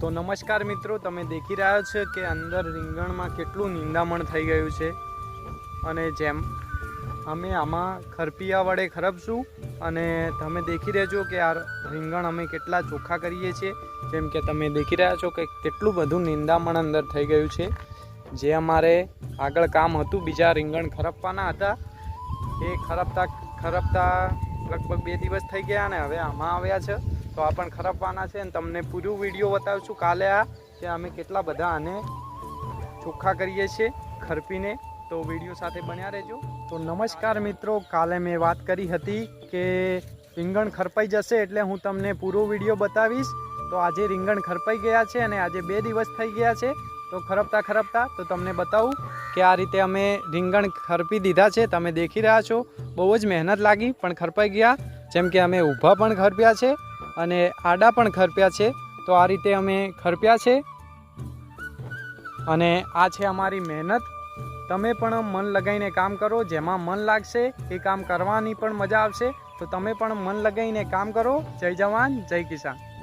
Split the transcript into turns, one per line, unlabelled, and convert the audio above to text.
તો નમસ્કાર મિત્રો, તમે દેખી રહ્યા છો કે અંદર રીંગણમાં કેટલું નિંદામણ થઈ ગયું છે. અને જેમ અમે આમાં ખરપિયા વડે ખરપશું અને તમે દેખી રહેજો કે આ રીંગણ અમે કેટલા ચોખ્ખા કરીએ છીએ. જેમ કે તમે દેખી રહ્યા છો કે કેટલું બધું નિંદામણ અંદર થઈ ગયું છે. જે અમારે આગળ કામ હતું, બીજા રીંગણ ખરપવાના હતા. એ ખરપતા ખરપતા લગભગ બે દિવસ થઈ ગયા અને હવે આમાં આવ્યા છે. તો આ પણ ખરપવાના છે અને તમને પૂરું વીડિયો બતાવીશું કાલે આ, કે અમે કેટલા બધા આને ચોખ્ખા કરીએ છીએ ખરપીને. તો વીડિયો સાથે બન્યા રહેજો. તો નમસ્કાર મિત્રો, કાલે મેં વાત કરી હતી કે રીંગણ ખરપાઈ જશે એટલે હું તમને પૂરો વીડિયો બતાવીશ. તો આજે રીંગણ ખરપાઈ ગયા છે અને આજે બે દિવસ થઈ ગયા છે. તો ખરપતા ખરપતા તો તમને બતાવું કે આ રીતે અમે રીંગણ ખરપી દીધા છે. તમે દેખી રહ્યા છો. બહુ જ મહેનત લાગી, પણ ખરપાઈ ગયા. જેમ કે અમે ઊભા પણ ખરપ્યા છે. અને આડા પણ ખરપ્યા છે, તો આ રીતે અમે ખરપ્યા છે. અને આ છે અમારી મહેનત. તમે પણ મન લગાવીને કામ કરો, જેમાં મન લાગશે એ કામ કરવાની પણ મજા આવશે. તો તમે પણ મન લગાવીને કામ કરો. જય જવાન, જય કિસાન.